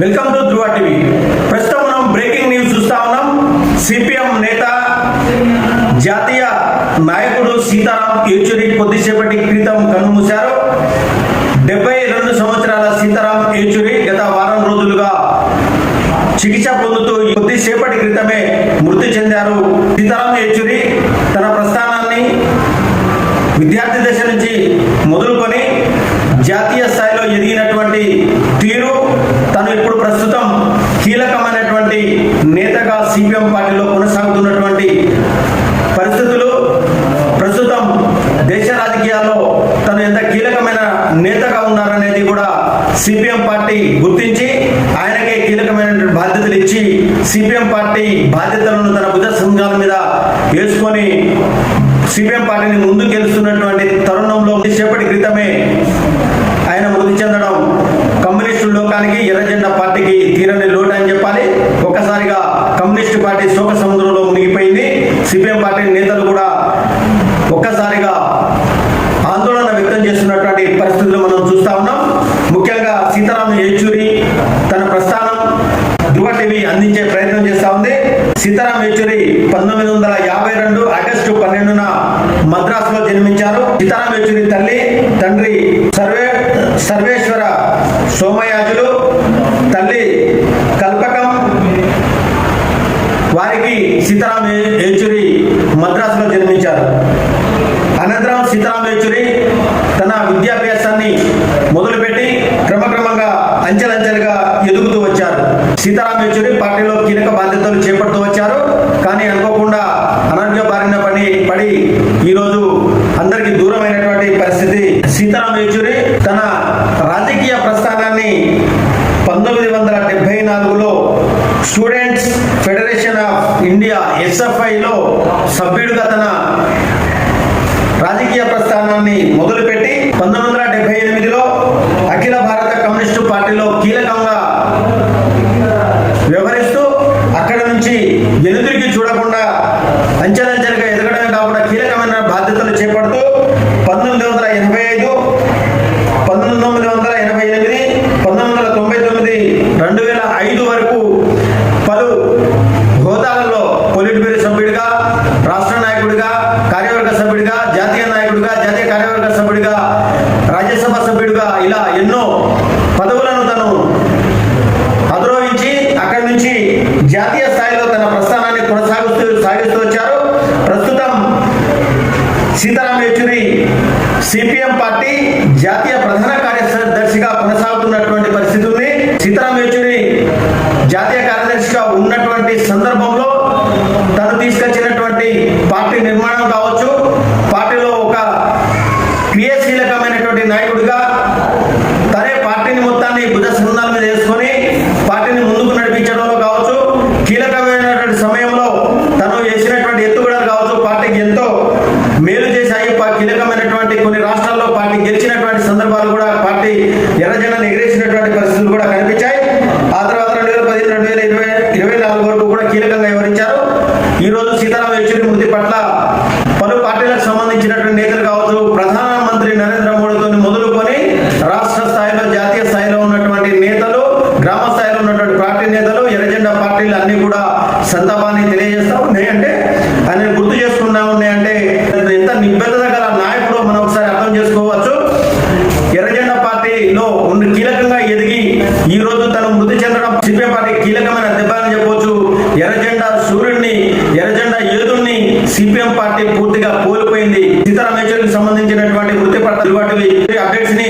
Welcome to Dhruva TV. ప్రస్తుతం మనం breaking news చూస్తా ఉన్నాం. సిపిఎం నేత జాతీయ నాయకుడు సీతారాం యేచూరి కొద్దిసేపటి క్రితం కన్నుమూశారు డెబ్బై రెండు సంవత్సరాల సీతారాం యేచూరి గత వారం రోజులుగా చికిత్స పొందుతూ కొద్దిసేపటి క్రితమే మృతి చెందారు సీతారాం యేచూరి. తన ప్రస్థానాన్ని విద్యార్థి దశ నుంచి మొదలుకొని జాతీయ స్థాయిలో ఎదిగినటువంటి ఉన్నటువంటి నేతగా సిపిఎం పార్టీలో కొనసాగుతున్నటువంటి పరిస్థితులు ప్రస్తుతం దేశ రాజకీయాల్లో తను ఎంత కీలకమైన నేతగా ఉన్నారనేది కూడా సిపిఎం పార్టీ గుర్తించి ఆయనకే కీలకమైన బాధ్యతలు ఇచ్చి సిపిఎం పార్టీ బాధ్యతలను తన భుజ సంఘాల మీద వేసుకొని సిపిఎం పార్టీని ముందుకు గెలుస్తున్నటువంటి తరుణంలో సేపటి క్రితమే ఆయన మృతి చెందడం కమ్యూనిస్టు లోకానికి ఎర్రజెండా పార్టీకి తీరని లోటు అని చెప్పాలి. ఒక్కసారిగా కమ్యూనిస్టు పార్టీ శోక సముద్రంలో మునిగిపోయింది. సిపిఎం పార్టీ నేతలు కూడా ఒక్కసారిగా ఆందోళన వ్యక్తం చేస్తున్నటువంటి పరిస్థితులు మనం చూస్తా ఉన్నాం. ముఖ్యంగా సీతారాం యేచూరి తన ప్రస్థానం ధృవ టీవీ అందించే ప్రయత్నం చేస్తా ఉంది. సీతారాం యేచూరి పంతొమ్మిది వందల యాభై రెండు ఆగస్టు పన్నెండున మద్రాసులో జన్మించారు. సీతారాం యేచూరి తల్లి తండ్రి సర్వే సర్వే సోమయాజులు తల్లి కల్పకం వారికి సీతారాం యేచూరి మద్రాసులో జన్మించారు. అనంతరం సీతారాం యేచూరి తన విద్యాభ్యాసాన్ని మొదలుపెట్టి క్రమక్రమంగా అంచెలంచెలుగా ఎదుగుతూ వచ్చారు. సీతారాం యేచూరి పార్టీలో కీలక బాధ్యతలు చేపడుతూ వచ్చారు. కానీ అనుకోకుండా అనారోగ్య బారిన పడి పడి ఈరోజు అందరికీ దూరమైనటువంటి పరిస్థితి సీతారాం యేచూరి తన రాజకీయ ప్రస్థానాన్ని పంతొమ్మిది వందల డెబ్బై నాలుగులో స్టూడెంట్స్ ఫెడరేషన్ ఆఫ్ ఇండియా ఎస్ఎఫ్ఐలో సభ్యుడిగా తన రాజకీయ ప్రస్థానాన్ని మొదలుపెట్టి పంతొమ్మిది వందల డెబ్బై ఎనిమిదిలో అఖిల భారత కమ్యూనిస్టు పార్టీలో కీలకంగా వ్యవహరిస్తూ అక్కడ నుంచి వెనుదిరిగి చూడకుండా అంచెలంచెలుగా ఎదగడమే కాకుండా కీలకమైన బాధ్యతలు చేపడుతూ పంతొమ్మిది వందల ఎనభై ఐదు పంతొమ్మిది వందల ఎనభై ఎనిమిది పంతొమ్మిది వందల తొంభై తొమ్మిది రెండు వేల ఐదు వరకు పలు హోదాలలో పొలిట్ బ్యూరో సభ్యుడిగా రాష్ట్ర నాయకుడిగా కార్యవర్గ సభ్యుడిగా జాతీయ నాయకుడిగా జాతీయ కార్యవర్గ సభ్యుడిగా రాజ్యసభ సభ్యుడిగా ఇలా ఎన్నో పదవులను తను అధిరోహించి అక్కడి నుంచి జాతీయ స్థాయిలో తన ప్రస్థానాన్ని కొనసాగుతూ సాగిస్తూ వచ్చారు. ప్రస్తుతం సీతారాం యేచూరి సిపిఎం పార్టీ జాతీయ ప్రధాన కార్యదర్శిగా కొనసాగుతున్నటువంటి పరిస్థితి ఉంది. సీతారాం యేచూరి జాతీయ కార్యదర్శిగా ఉన్నటువంటి సందర్భంలో తను తీసుకొచ్చినటువంటి పార్టీ నిర్మాణం కావచ్చు పార్టీలో ఒక క్రియాశీలకమైనటువంటి నాయకుడిగా తనే పార్టీని మొత్తాన్ని భుజ స్కంధాల మీద వేసుకొని పార్టీని ముందుకు నడిపించడంలో కావచ్చు కీలకమైనటువంటి సమయంలో తను చేసినటువంటి ఎత్తుగడలు కావచ్చు పార్టీకి ఎంతో మేలు చేశాయి. కీలకమైనటువంటి కొన్ని రాష్ట్రాల్లో పార్టీ గెలిచినటువంటి సందర్భాలు కూడా పార్టీ ఎర్రజెండాను ఎగిరేసినటువంటి పరిస్థితులు కూడా కనిపించాయి. ఆ తర్వాత రెండు వేల పదిహేను రెండు వేల ఇరవై ఇరవై నాలుగు వరకు కూడా కీలకంగా వివరించారు ఈ రోజు సీతారాం యేచూరి మృతి పట్ల పలు పార్టీలకు ఈ రోజు తను మృతి చెందడం సిపిఎం పార్టీ కీలకమైన దెబ్బ అని చెప్పొచ్చు. ఎర్రజెండా సూర్యుడిని ఎర్రజెండా యోధుడిని సిపిఎం పార్టీ పూర్తిగా కోల్పోయింది. సీతారాం యేచూరికి సంబంధించినటువంటి మృతి పట్ల అప్డేట్స్ని